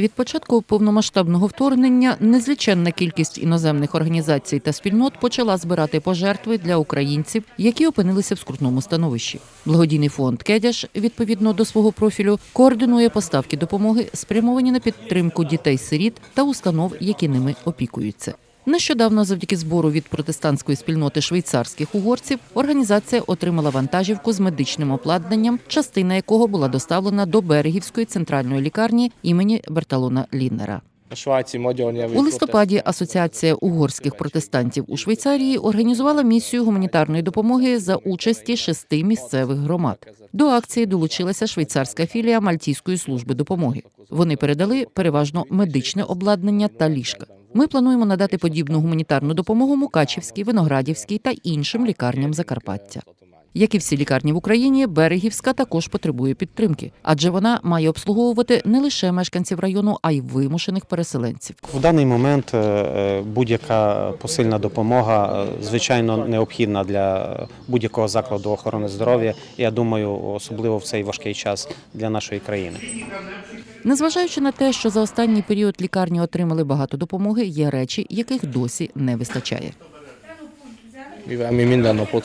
Від початку повномасштабного вторгнення незліченна кількість іноземних організацій та спільнот почала збирати пожертви для українців, які опинилися в скрутному становищі. Благодійний фонд Кедяш, відповідно до свого профілю, координує поставки допомоги, спрямовані на підтримку дітей-сиріт та установ, які ними опікуються. Нещодавно, завдяки збору від протестантської спільноти швейцарських угорців, організація отримала вантажівку з медичним обладнанням, частина якого була доставлена до берегівської центральної лікарні імені Берталона Ліннера. У листопаді Асоціація угорських протестантів у Швейцарії організувала місію гуманітарної допомоги за участі шести місцевих громад. До акції долучилася швейцарська філія Мальтійської служби допомоги. Вони передали переважно медичне обладнання та ліжка. Ми плануємо надати подібну гуманітарну допомогу Мукачівській, Виноградівській та іншим лікарням Закарпаття. Як і всі лікарні в Україні, берегівська також потребує підтримки, адже вона має обслуговувати не лише мешканців району, а й вимушених переселенців. В даний момент е, е, будь-яка посильна допомога е, звичайно необхідна для будь-якого закладу охорони здоров'я. Я думаю, особливо в цей важкий час для нашої країни. Незважаючи на те, що за останній період лікарні отримали багато допомоги, є речі, яких досі не вистачає.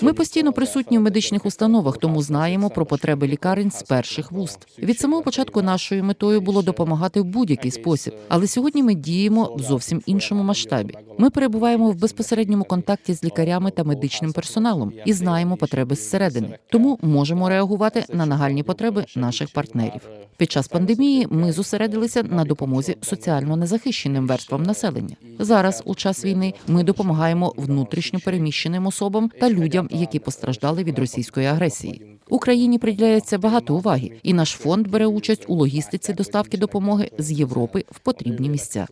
Ми постійно присутні в медичних установах, тому знаємо про потреби лікарень з перших вуст. Від самого початку нашою метою було допомагати в будь-який спосіб, але сьогодні ми діємо в зовсім іншому масштабі. Ми перебуваємо в безпосередньому контакті з лікарями та медичним персоналом і знаємо потреби зсередини, тому можемо реагувати на нагальні потреби наших партнерів. Під час пандемії ми зосередилися на допомозі соціально незахищеним верствам населення. Зараз, у час війни, ми допомагаємо внутрішньо переміщеним особам та людям, які постраждали від російської агресії. Україні приділяється багато уваги, і наш фонд бере участь у логістиці доставки допомоги з Європи в потрібні місця.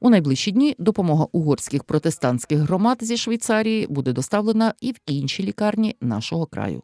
У найближчі дні допомога угорських протестантських громад зі Швейцарії буде доставлена і в інші лікарні нашого краю.